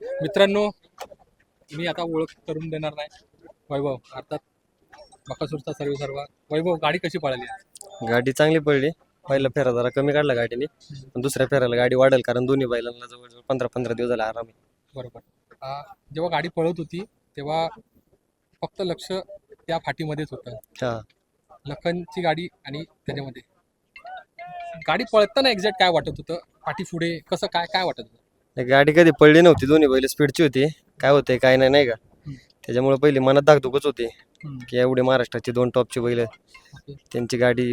मित्रांनो मी आता ओळख करून देणार नाही. वैभव अर्थात बकासूरचा सर्व सर्व वैभव गाडी कशी पळाली? गाडी चांगली पडली पहिला फेरा जरा कमी काढला गाडीने. पण दुसऱ्या फेराला गाडी वाढेल कारण दोन्ही बैलांना जवळजवळ पंधरा पंधरा दिवस झाला आराम आहे. बरोबर. जेव्हा गाडी पळत होती तेव्हा फक्त लक्ष त्या फाटीमध्येच होतं. हा. लखनची गाडी आणि त्याच्यामध्ये. गाडी पळताना एक्झॅक्ट काय वाटत होतं? पाठी पुढे कसं काय काय वाटत होतं? नाही, गाडी कधी पडली नव्हती दोन्ही बैल स्पीडची होती. काय होते काय नाही नाही का? त्याच्यामुळे पहिली मनात धाकधुकच होती. की एवढे महाराष्ट्राची दोन टॉपची बैल. त्यांची गाडी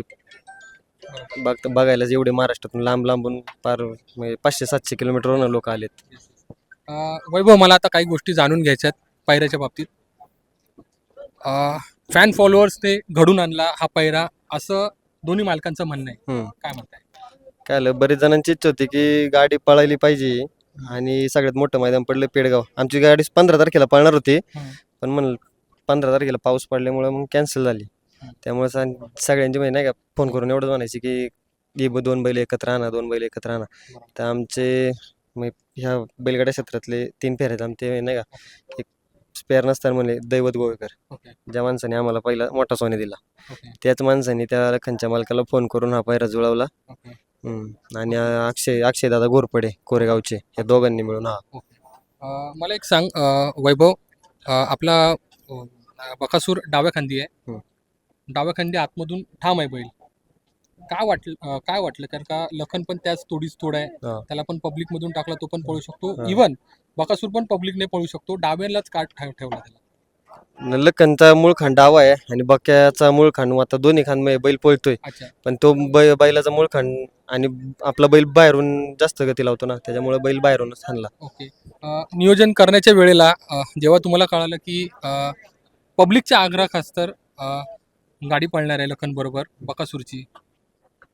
बघ बघायला एवढे महाराष्ट्रातून लांब लांबून पार म्हणजे पाचशे सातशे किलोमीटरवरून लोक आलेत. अं, वैभव मला आता काही गोष्टी जाणून घ्यायच्या आहेत पायऱ्याच्या बाबतीत. फॅन फॉलोअर्सने घडून आणला हा पायरा असं दोन्ही मालकांचं म्हणणं आहे. हम्म. काय म्हणताय? काय झालं बरेच जणांची इच्छा होती की गाडी पळायली पाहिजे. आणि सगळ्यात मोठं मैदान पडलं पेडगाव. आमची गाडी पंधरा तारखेला पळणार होती. पण म्हणलं पंधरा तारखेला पाऊस पडल्यामुळे मग कॅन्सल झाली. त्यामुळे सगळ्यांची म्हणजे नाही का फोन करून एवढंच म्हणायची की ही ब- दोन बैल एकत्र आणा दोन बैल एकत्र आणा. तर आमचे मग ह्या बैलगाड्या क्षेत्रातले तीन फेर आहेत. आमचे नाही का एक स्पेअर नसताना म्हणले दैवत गोवेकर. ज्या माणसाने आम्हाला पहिला मोठा सोने दिला. त्याच माणसाने त्या लखनच्या मालकाला फोन करून हा पायरा जुळवला. हम्म. आणि अक्षय अक्षय दादा गोरपडे कोरेगावचे या दोघांनी मिळून हा. अं, मला एक सांग अं, वैभव अं, आपला अं, बकासूर डाव्या खांदी आहे. डाव्या खांदी आतमधून ठाम आहे बैल. काय वाटलं अं, काय वाटलं? कारण का लखन पण त्याच तोडीच तोड आहे. हा. त्याला पण पब्लिक मधून टाकला तो पण पळू शकतो. हा. इवन बकासूर पण पब्लिकने पळू शकतो. डाव्यालाच काट ठेव- ठेवला त्याला. लखनचा मूळ खांड डावा आहे आणि बक्याचा मूळ खांड आता दोन्ही खांडमध्ये बैल पळतोय. अच्छा. पण तो बै बैलाचा मूळ खांड आणि आपला बैल बाहेरून जास्त गती लावतो ना त्याच्यामुळे बैल बाहेरूनच हाणला. ओके. अं, नियोजन करण्याच्या वेळेला अं, जेव्हा तुम्हाला कळालं की पब्लिकच्या आग्रह खास्तर अं, गाडी पळणार आहे लखन बरोबर बकासूरची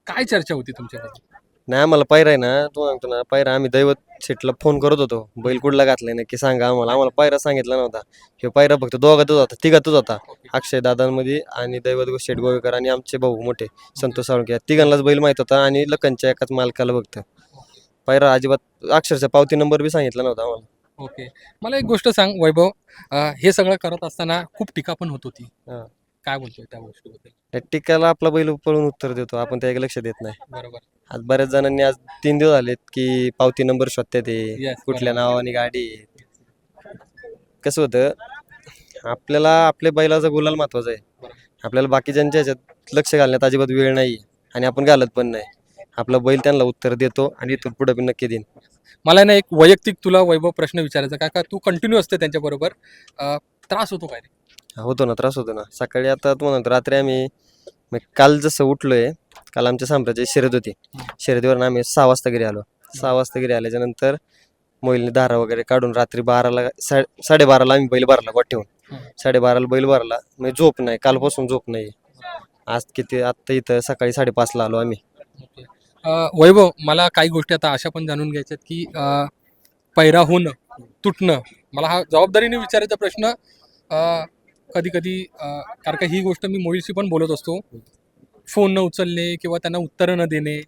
काय चर्चा होती तुमच्याकडे नाही आम्हाला पायरा आहे ना तो सांगतो ना पायरा आम्ही दैवत शेटला फोन करत होतो. बैल कुठला घातलाय नक्की सांगा आम्हाला. आम्हाला पायरा सांगितला नव्हता. हे पायरा फक्त दोघातच होता तिघातच होता. अक्षय दादांमध्ये आणि दैवत शेट गोवेकर आणि आमचे भाऊ मोठे संतोष साळुंके. या तिघांनाच बैल माहीत होता आणि लखनच्या एकाच मालकाला फक्त पायरा अजिबात अक्षरशः पावती नंबर बी सांगितला नव्हता आम्हाला. ओके. मला एक गोष्ट सांग वैभव. अं, हे सगळं करत असताना खूप टीका पण होत होती. हा. काय बोलतोय त्या गोष्टीबद्दल? त्या टिकाला आपला बैल पळून उत्तर देतो. आपण त्याकडे लक्ष देत नाही. बरोबर. आज बऱ्याच जणांनी आज तीन दिवस झालेत की पावती नंबर शोधतात ते. Yes, कुठल्या बरोबर. नावाने गाडी आहे. कसं होतं आपल्याला आपल्या बैलाचा गुलाल महत्त्वाचा आहे. बरोबर. आपल्याला बाकीच्यांच्या ह्याच्यात लक्ष घालण्यात अजिबात वेळ नाही आणि आपण घालत पण नाही. आपला बैल त्यांना उत्तर देतो आणि इथून पुढे पण नक्की देईन. मला ना एक वैयक्तिक तुला वैभव प्रश्न विचारायचा काय का तू कंटिन्यू असते त्यांच्याबरोबर. अं, त्रास होतो काय? रे होतो ना त्रास होतो ना. सकाळी आता तुम्हाला म्हणतो, रात्री आम्ही मग काल जसं उठलोय काल आमच्या साम्राज्य शर्यत होती. शर्यतीवरून आम्ही सहा वाजता घरी आलो. सहा वाजता घरी आल्याच्यानंतर मोईलने धारा वगैरे काढून रात्री बाराला सा साडेबाराला आम्ही बैल भरला गोट ठेवून साडेबाराला बैल भरला. म्हणजे झोप नाही कालपासून झोप नाही. आज किती आत्ता इथं सकाळी साडेपाचला आलो आम्ही. वैभव मला काही गोष्टी आता अशा पण जाणून घ्यायच्या की पैरा होणं तुटणं मला हा जबाबदारीने विचारायचा प्रश्न कधी कधी कारण का ही गोष्ट मी मोहिलशी पण बोलत असतो. फोन न उचलणे किंवा त्यांना उत्तरं न देणे.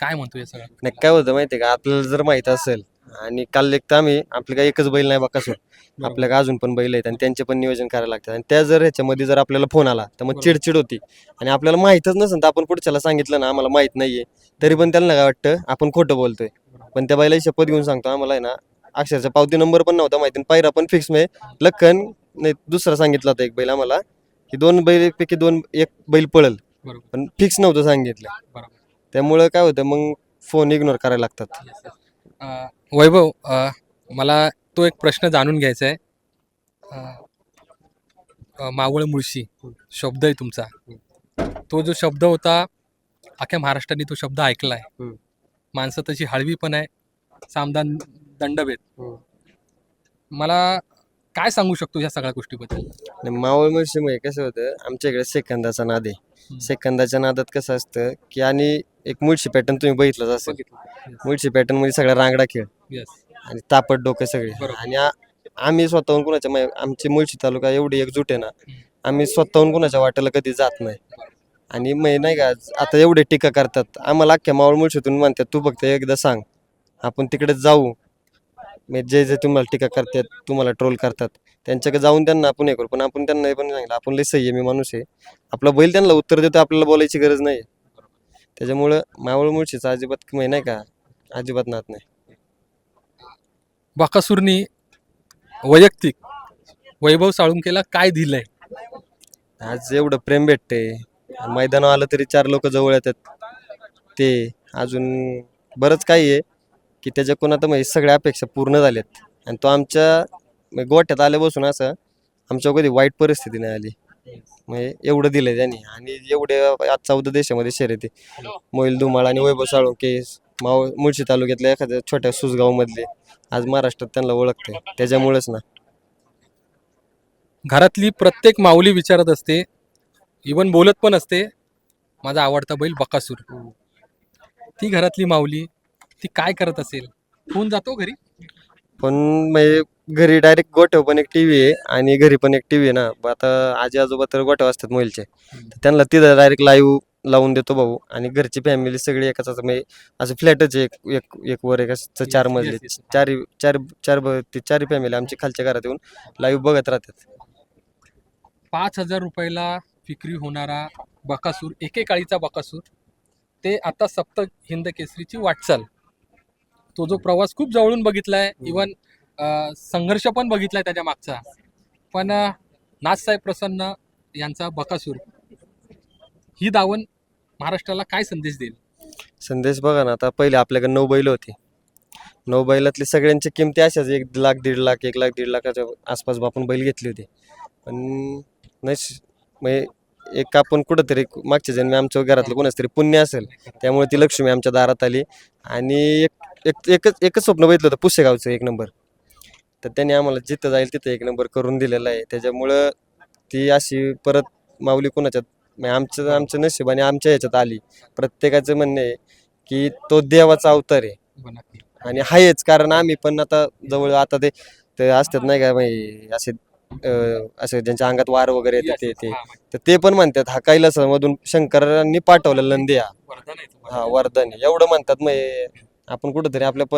काय म्हणतो हे सगळं? नाही काय होतं माहितीये का? आपल्याला जर माहीत असेल आणि काल एक तर आम्ही आपल्या काय एकच बैल नाही बकासून आपल्या काय अजून पण बैल आहेत आणि त्यांचे पण नियोजन करायला लागतात. आणि त्या जर ह्याच्यामध्ये जर आपल्याला फोन आला तर मग. चिडचिड होती. आणि आपल्याला माहीतच नसेल तर आपण पुढच्याला सांगितलं ना आम्हाला माहीत नाहीये. तरी पण त्यांना काय वाटतं आपण खोटं बोलतोय. पण त्या बैलाची शपथ घेऊन सांगतो आम्हाला आहे ना अक्षरशः पावती नंबर पण नव्हता माहिती आणि पायरा पण फिक्स म्हणजे लखन नाही दुसरा सांगितला होता एक बैल आम्हाला की दोन बैलपैकी दोन एक बैल पळल. बरोबर. पण फिक्स नव्हतं सांगितलं. बरोबर. त्यामुळं काय होतं मग फोन इग्नोर करायला लागतात. अं, वैभव अं, मला तो एक प्रश्न जाणून घ्यायचा आहे अं, अं, मावळ मुळशी शब्द आहे तुमचा. तो जो शब्द होता अख्ख्या महाराष्ट्राने तो शब्द ऐकलाय. हम्म. माणसं तशी हळवी पण आहे सामदान दंडभेद. हम्म. मला काय सांगू शकतो ह्या सगळ्या गोष्टीबद्दल? आणि मावळ मुळे कसं होतं आमच्या इकडे सेकंदाचा नाद आहे. सेकंदाच्या नादात कसं असतं की आणि एक मुळशी पॅटर्न तुम्ही बघितलंच असेल. मुळशी पॅटर्नमध्ये सगळा रांगडा खेळ. आणि तापट डोकं सगळे. बरोबर. आणि आ- आम्ही स्वतःहून कुणाच्या मा- आमची मुळशी तालुका एवढी एकजूट आहे ना आम्ही स्वतःहून कुणाच्या वाट्याला कधी जात नाही. आणि मै नाही का आता एवढे टीका करतात. आम्हाला अख्ख्या मावळ मुळशीतून म्हणतात तू फक्त एकदा सांग आपण तिकडे जाऊ म्हणजे जे जे तुम्हाला टीका करतात तुम्हाला ट्रोल करतात त्यांच्याकडे जाऊन त्यांना आपण हे करू. पण आपण त्यांना हे पण सांगितलं. आपण लय संयमी माणूस आहे. आपला बैल त्यांना उत्तर देतो आपल्याला बोलायची गरज नाही. त्याच्यामुळं मावळ मुळशीचा अजिबात म्हणजे नाही का? अजिबात नात नाही. बाकासूरनी वैयक्तिक वैभव साळुंकेला काय दिलंय? आज एवढं प्रेम भेटते मैदानावर आलं तरी चार लोक जवळ येतात. ते अजून बरंच काही आहे. की त्याच्याकडून आता म्हणजे सगळ्या अपेक्षा पूर्ण झाल्यात. आणि तो आमच्या म्हणजे गोठ्यात आल्यापासून असं आमच्या कधी वाईट परिस्थिती नाही आली. म्हणजे एवढं दिलं त्यांनी. आणि एवढे आज चौदा देशामध्ये शर्यती मोईल धुमाळ आणि वैभव साळुंके माव मुळशी तालुक्यातल्या एखाद्या छोट्या सुसगावमधले आज महाराष्ट्रात त्यांना ओळखते त्याच्यामुळेच ना. घरातली प्रत्येक माऊली विचारत असते. इवन बोलत पण असते. माझा आवडता बैल बकासूर. ती घरातली माऊली. ती काय करत असेल? फोन जातो घरी? पण म्हणजे घरी डायरेक्ट गोठ्यावर पण एक टीव्ही आहे आणि घरी पण एक टीव्ही आहे ना. ब आता आजी आजोबा तर गोठ्यावर असतात मोबाईलचे तर त्यांना तिथं डायरेक्ट लाईव्ह लावून देतो भाऊ. आणि घरची फॅमिली सगळी एकाच असं म्हणजे असं फ्लॅटच एक एक एक वर एक असं चार मजली. चार चार चार ब- ती चारही फॅमिली आमची खालच्या घरात येऊन लाईव्ह बघत राहतात. पाच हजार रुपयाला विक्री होणारा बकासूर एकेकाळीचा बकासूर ते आता सप्त हिंद केसरीची वाटचाल. तो जो प्रवास खूप जवळून बघितलाय इवन संघर्ष पण बघितलाय त्याच्या मागचा. पण नाथसाहेब प्रसन्न यांचा बकासूर. ही दावण महाराष्ट्राला काय संदेश देईल? संदेश बघा ना आता पहिले आपल्याकडे नऊ बैल होती. नऊ बैलातले सगळ्यांची किमती अशाच एक लाख दीड लाख एक लाख दीड लाखाच्या आसपास आपण बैल घेतली होती. पण नश म्हणजे एक आपण कुठंतरी मागच्या जन्मी आमच्या घरातलं कोणाच तरी पुण्य असेल त्यामुळे ती लक्ष्मी आमच्या दारात आली. आणि एक एक एकच एकच स्वप्न बघितलं होतं पुसेगावचं एक नंबर तर त्यांनी आम्हाला जिथं जाईल तिथं एक नंबर करून दिलेला आहे. त्याच्यामुळं ती अशी परत माऊली कोणाच्यात म्हणजे आमचं आमचं नशीब आणि आमच्या ह्याच्यात आली. प्रत्येकाचं म्हणणं आहे की तो देवाचा अवतार आहे. नक्की. आणि आहेच कारण आम्ही पण आता जवळ आता ते ते असतात नाही का म्हणजे असे असे ज्यांच्या अंगात वार वगैरे येते ते हा, तर ते पण म्हणतात हा कैलासामधून शंकरांनी पाठवलं नंदी हा. वरदान. हा. एवढं म्हणतात मग हे. आपण कुठंतरी आपल्या प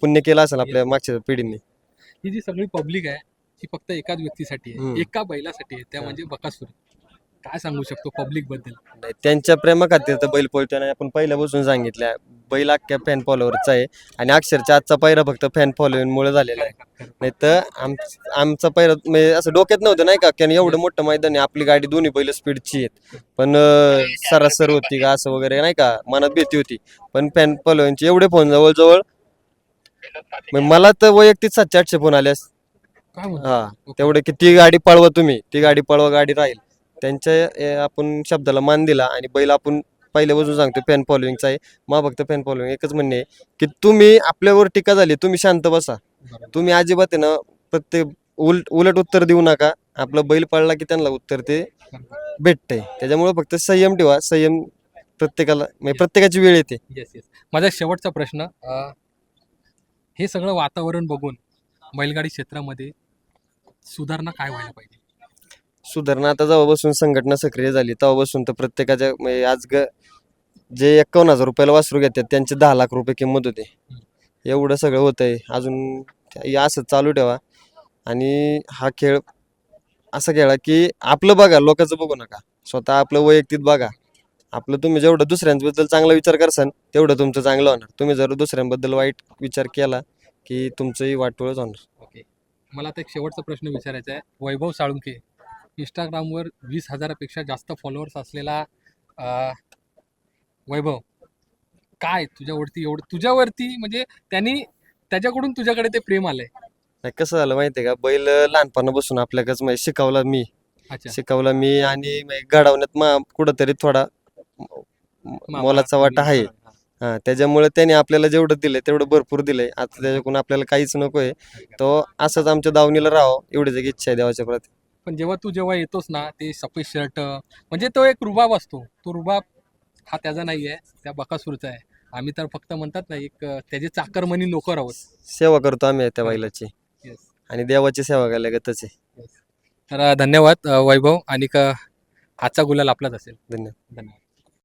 पुण्य केलं असेल आपल्या मागच्या पिढीने. ही जी सगळी पब्लिक आहे ही फक्त एकाच व्यक्तीसाठी आहे. एका बैलासाठी आहे त्या म्हणजे बकासूर. काय सांगू शकतो पब्लिकबद्दल? नाही, त्यांच्या प्रेमा खातीर तर बैल पळतोय आपण पहिल्यापासून सांगितलं बैल अख्ख्या फॅन फॉलोअरचा आहे आणि अक्षरच्या आजचा पहिरा फक्त फॅन फॉलोईंगमुळे झालेला आहे. नाही तर आम आमचा पहिरा म्हणजे असं डोक्यात नव्हतं नाही का की एवढं मोठं मैदान आहे आपली गाडी दोन्ही बैल स्पीडची आहेत. पण अं, सरासर होती का असं वगैरे नाही का मनात भीती होती. पण फॅन फॉलोईंगचे एवढे फोन जवळजवळ म्हणजे मला तर वैयक्तिक सातशे आठशे फोन आले असते. काय म्हणतो? हा तेवढे की ती गाडी पळवा तुम्ही ती गाडी पळवा गाडी राहील. त्यांच्या आपण शब्दाला मान दिला आणि बैल आपण पहिल्यापासून सांगतो फॅन फॉलोईंगचा आहे. मा फक्त फॅन फॉलोईंग एकच म्हणणे की तुम्ही आपल्यावर टीका झाली तुम्ही शांत बसा. तुम्ही अजिबात आहे ना प्रत्येक उलट उलट उत्तर देऊ नका. आपलं बैल पळला की त्यांना उत्तर ते भेटतंय. त्याच्यामुळे फक्त संयम ठेवा. संयम प्रत्येकाला म्हणजे प्रत्येकाची वेळ येते. येस येस माझा शेवटचा प्रश्न अं, हे सगळं वातावरण बघून बैलगाडी क्षेत्रामध्ये सुधारणा काय व्हायला पाहिजे? सुधारणा आता जेव्हापासून संघटना सक्रिय झाली तेव्हापासून तर प्रत्येकाच्या म्हणजे आज ग जे एकावन्न हजार रुपयाला वासरू घेतात त्यांचे दहा लाख रुपये किंमत होते. एवढं सगळं होतंय. अजून हे असं चालू ठेवा. आणि हा खेळ असा खेळा की आपलं बघा लोकांचं बघू नका. स्वतः आपलं वैयक्तिक बघा. आपलं तुम्ही जेवढं दुसऱ्यांबद्दल चांगला विचार करसाल तेवढं तुमचं चांगलं होणार. तुम्ही जर दुसऱ्यांबद्दल वाईट विचार केला की तुमचंही वाटोळच होणार. ओके. मला आता एक शेवटचा प्रश्न विचारायचा आहे. वैभव साळुंके इंस्टाग्रामवर वीस हजारापेक्षा जास्त फॉलोअर्स असलेला वैभव काय तुझ्यावरती एवढं तुझ्यावरती म्हणजे त्यांनी त्याच्याकडून तुझ्याकडे ते प्रेम आलंय. नाही कसं झालं माहितीये का? बैल लहानपणापासून आपल्याकडे म्हणजे शिकवला मी. अच्छा. शिकवला मी आणि म्हणजे घडवण्यात मा कुठंतरी थोडा मोलाचा वाटा आहे. हा. त्याच्यामुळे त्याने आपल्याला जेवढं दिलंय तेवढं भरपूर दिलंय. आता त्याच्याकडून आपल्याला काहीच नकोय. तो असंच आमच्या दावणीला राहावं एवढीच एक इच्छा आहे देवाच्या प्रती. पण जेव्हा तू जेव्हा येतोस ना ते सफेद शर्ट म्हणजे तो एक रुबाब असतो. तो रुबाब हा त्याचा नाही आहे त्या बकासूरचा आहे. आम्ही तर फक्त म्हणतात ना एक त्याचे चाकरमणी नोकर आहोत. सेवा करतो आम्ही त्या बैलाची. आणि देवाची सेवा करायला गतच आहे. तर धन्यवाद अं, वैभव. आणि क- आजचा गुलाल आपलाच असेल. धन्यवाद. धन्यवाद.